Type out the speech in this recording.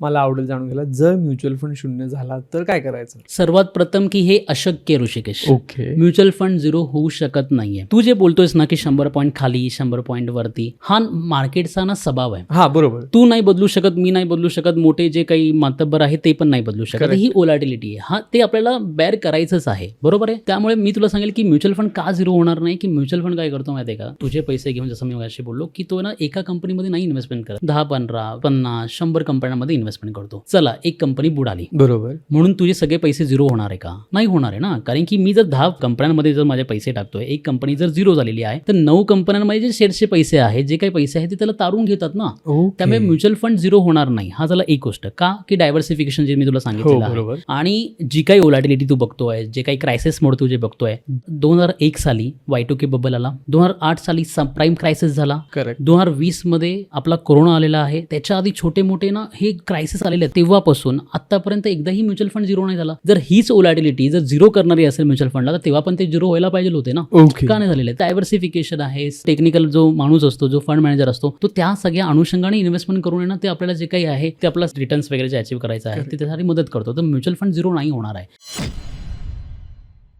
मला आवडेल जाणून घ्यायला. जर म्युच्युअल फंड शून्य झाला तर काय करायचं? सर्वात प्रथम की हे अशक्य Hrishikesh. Okay. Mutual fund zero होऊ शकत नाहीये. तू जे बोलतोयस ना की शंभर पॉईंट खाली शंभर पॉईंट वरती हा मार्केटचा ना स्वभाव आहे. हा बरोबर. तू नाही बदलू शकत मी नाही बदलू शकत मोठे जे काही मातब्बर आहे ते पण नाही बदलू शकत. ही ओलाटिलिटी आहे. हा ते आपल्याला बेअर करायचंच आहे. बरोबर आहे? त्यामुळे मी तुला सांगेल की म्युच्युअल फंड का झिरो होणार नाही की म्युच्युअल फंड काय करतो माहिती आहे का? तुझे पैसे घेऊन जसं मी बोललो की तो ना एका कंपनीमध्ये नाही इन्व्हेस्टमेंट करत. दहा पंधरा पन्नास शंभर कंपन्यांमध्ये इन्व्हेस्टमेंट करतो. चला एक कंपनी बुडाली. बरोबर. म्हणून तुझे सगळे पैसे झिरो होणार आहे का? नाही होणार आहे ना? कारण की मी जर दहा कंपन्यांमध्ये जर माझे पैसे टाकतोय एक कंपनी जर झिरो झालेली आहे तर नऊ कंपन्यांमध्ये जे शेअर्सचे पैसे आहेत जे काही पैसे आहेत ते त्याला तारून घेतात ना? त्यामुळे म्युच्युअल फंड झिरो होणार नाही. हा झाला एक गोष्ट. का? की डायव्हर्सिफिकेशन जे मी तुला हो आहे. बरोबर. आणि जी काही ओलाटिलिटी तू बघतोय जे काही क्रायसिस मोड तू जे बघतोय दोन हजार एक साली वाय टू के बबल आला. दोन हजार आठ साली प्राईम क्रायसिस झाला. दोन हजार वीसमध्ये आपला कोरोना आलेला आहे. त्याच्या आधी छोटे मोठे ना हे क्रायसिस आलेले तेव्हापासून आतापर्यंत एकदाही म्युच्युअल फंड झिरो नाही झाला. जर हीच ओलाटिलिटी जर झिरो करणारी असेल म्युच्युअल फंडला तर तेव्हा पण ते झिरो व्हायला पाहिजे होते ना. का नाही झालेले डायव्हर्सिफिकेशन आहे टेक्निकल जो माणूस असतो जो फंड मॅनेजर असतो तो त्या सगळ्या अनुषंगाने इन्व्हेस्टमेंट करून ते आपल्याला जे काही आहे ते आपला रिटर्न्स वगैरे जे अचीव्ह करायचं आहे ते त्यासाठी मदत करतो. तर म्युच्युअल फंड झिरो नाही होणार आहे.